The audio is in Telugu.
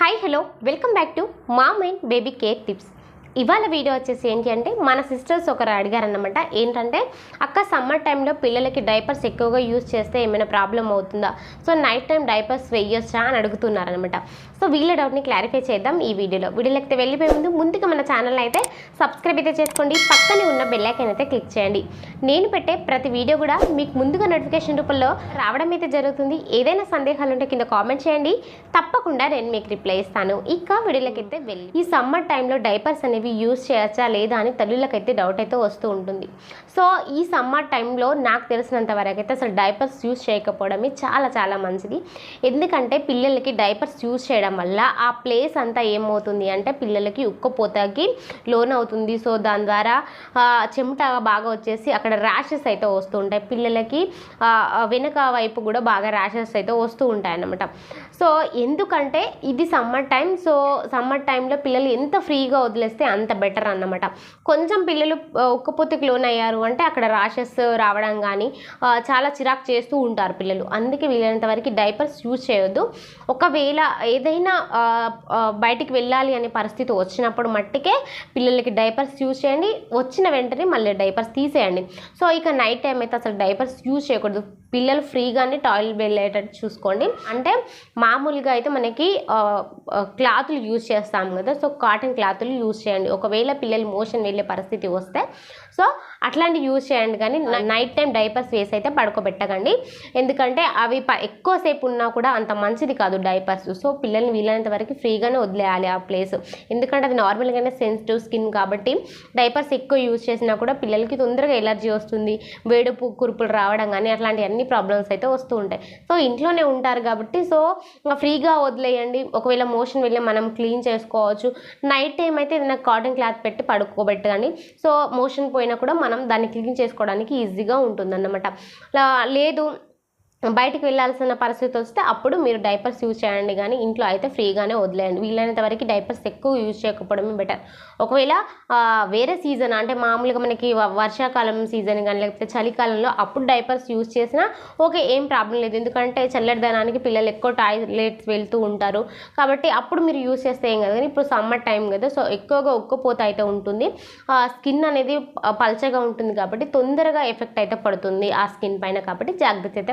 Hi, hello, welcome back to Mom and Baby Care Tips. ఇవాళ వీడియో వచ్చేసి ఏంటి అంటే మన సిస్టర్స్ ఒకరు అడిగారన్నమాట. ఏంటంటే అక్క సమ్మర్ టైంలో పిల్లలకి డైపర్స్ ఎక్కువగా యూజ్ చేస్తే ఏమైనా ప్రాబ్లం అవుతుందా? సో నైట్ టైం డైపర్స్ వేయొచ్చా? అని అడుగుతున్నారనమాట సో వీళ్ళ డౌట్ని క్లారిఫై చేద్దాం ఈ వీడియోలో. వీడియోలోకి అయితే వెళ్ళిపోయే ముందు ముందుగా మన ఛానల్ అయితే సబ్స్క్రైబ్ అయితే చేసుకోండి. పక్కనే ఉన్న బెల్లైకన్ అయితే క్లిక్ చేయండి. నేను పెట్టే ప్రతి వీడియో కూడా మీకు ముందుగా నోటిఫికేషన్ రూపంలో రావడం అయితే జరుగుతుంది. ఏదైనా సందేహాలు ఉంటే కింద కామెంట్ చేయండి. తప్పకుండా నేను మీకు రిప్లై ఇస్తాను. ఇక వీడియోలోకి అయితే వెళ్ళి ఈ సమ్మర్ టైంలో డైపర్స్ అనేవి యూజ్ చేయొచ్చా లేదా అని తల్లులకైతే డౌట్ అయితే వస్తూ ఉంటుంది. సో ఈ సమ్మర్ టైంలో నాకు తెలిసినంత వరకు అయితే అసలు డైపర్స్ యూజ్ చేయకపోవడమే చాలా చాలా మంచిది. ఎందుకంటే పిల్లలకి డైపర్స్ యూజ్ చేయడం వల్ల ఆ ప్లేస్ అంతా ఏమవుతుంది అంటే పిల్లలకి ఉక్కపోతకి లోన్ అవుతుంది. సో దాని ద్వారా చెమట బాగా వచ్చేసి అక్కడ ర్యాషెస్ అయితే వస్తూ ఉంటాయి. పిల్లలకి వెనుక వెనక వైపు కూడా బాగా ర్యాషెస్ అయితే వస్తూ ఉంటాయి అన్నమాట. సో ఎందుకంటే ఇది సమ్మర్ టైం సో సమ్మర్ టైంలో పిల్లలు ఎంత ఫ్రీగా వదిలేస్తే అంత బెటర్ అన్నమాట. కొంచెం పిల్లలు ఆ, ఉక్కపోతకి లోన్ అయ్యారు అంటే అక్కడ ర్యాషెస్ రావడం కానీ చాలా చిరాకు చేస్తూ ఉంటారు పిల్లలు. అందుకే వీలైనంత వరకు డైపర్స్ యూజ్ చేయొద్దు. ఒకవేళ ఏదైనా బయటికి వెళ్ళాలి అనే పరిస్థితి వచ్చినప్పుడు మట్టికే పిల్లలకి డైపర్స్ యూజ్ చేయండి. వచ్చిన వెంటనే మళ్ళీ డైపర్స్ తీసేయండి. సో ఇక నైట్ టైం అయితే అసలు డైపర్స్ యూజ్ చేయకూడదు. పిల్లలు ఫ్రీగానే టాయిలెట్ వెళ్ళేటట్టు చూసుకోండి. అంటే మామూలుగా అయితే మనకి క్లాతులు యూజ్ చేస్తాం కదా. సో కాటన్ క్లాతులు యూజ్ చేయండి. ఒకవేళ పిల్లలు మోషన్ వెళ్ళే పరిస్థితి వస్తే. సో అట్లాంటివి యూజ్ చేయండి. కానీ నైట్ టైం డైపర్స్ వేసి అయితే పడుకోబెట్టకండి. ఎందుకంటే అవి ప- ఎక్కువసేపు ఉన్నా కూడా అంత మంచిది కాదు డైపర్స్. సో పిల్లల్ని వీలైనంత వరకు ఫ్రీగానే వదిలేయాలి ఆ ప్లేస్. ఎందుకంటే అది నార్మల్గానే సెన్సిటివ్ స్కిన్ కాబట్టి డైపర్స్ ఎక్కువ యూజ్ చేసినా కూడా పిల్లలకి తొందరగా ఎలర్జీ వస్తుంది. వేడుపు కురుపులు రావడం కానీ అట్లాంటివన్నీ అన్ని ప్రాబ్లమ్స్ అయితే వస్తూ ఉంటాయి. సో ఇంట్లోనే ఉంటారు కాబట్టి సో ఫ్రీగా వదిలేయండి. ఒకవేళ మోషన్ వెళ్ళి మనం క్లీన్ చేసుకోవచ్చు. నైట్ టైం అయితే ఏదైనా కాటన్ క్లాత్ పెట్టి పడుకోబెట్టండి. సో మోషన్ పోయినా కూడా మనం దాన్ని క్లీన్ చేసుకోవడానికి ఈజీగా ఉంటుందన్నమాట. లేదు బయటకు వెళ్ళాల్సిన పరిస్థితి వస్తే అప్పుడు మీరు డైపర్స్ యూజ్ చేయండి కానీ ఇంట్లో అయితే ఫ్రీగానే వదిలేయండి. వీలైనంత వరకు డైపర్స్ ఎక్కువ యూజ్ చేయకపోవడమే బెటర్. ఒకవేళ వేరే సీజన్ అంటే మామూలుగా మనకి వ- వర్షాకాలం సీజన్ కానీ లేకపోతే చలికాలంలో అప్పుడు డైపర్స్ యూజ్ చేసినా ఓకే ఏం ప్రాబ్లం లేదు. ఎందుకంటే చల్లటిదనానికి పిల్లలు ఎక్కువ టాయిలెట్స్ వెళ్తూ ఉంటారు. కాబట్టి అప్పుడు మీరు యూజ్ చేస్తే ఏం కదా. కానీ ఇప్పుడు సమ్మర్ టైం కదా సో ఎక్కువగా ఉక్కపోత అయితే ఉంటుంది. స్కిన్ అనేది పల్చగా ఉంటుంది కాబట్టి తొందరగా ఎఫెక్ట్ అయితే పడుతుంది ఆ స్కిన్ పైన కాబట్టి జాగ్రత్త అయితే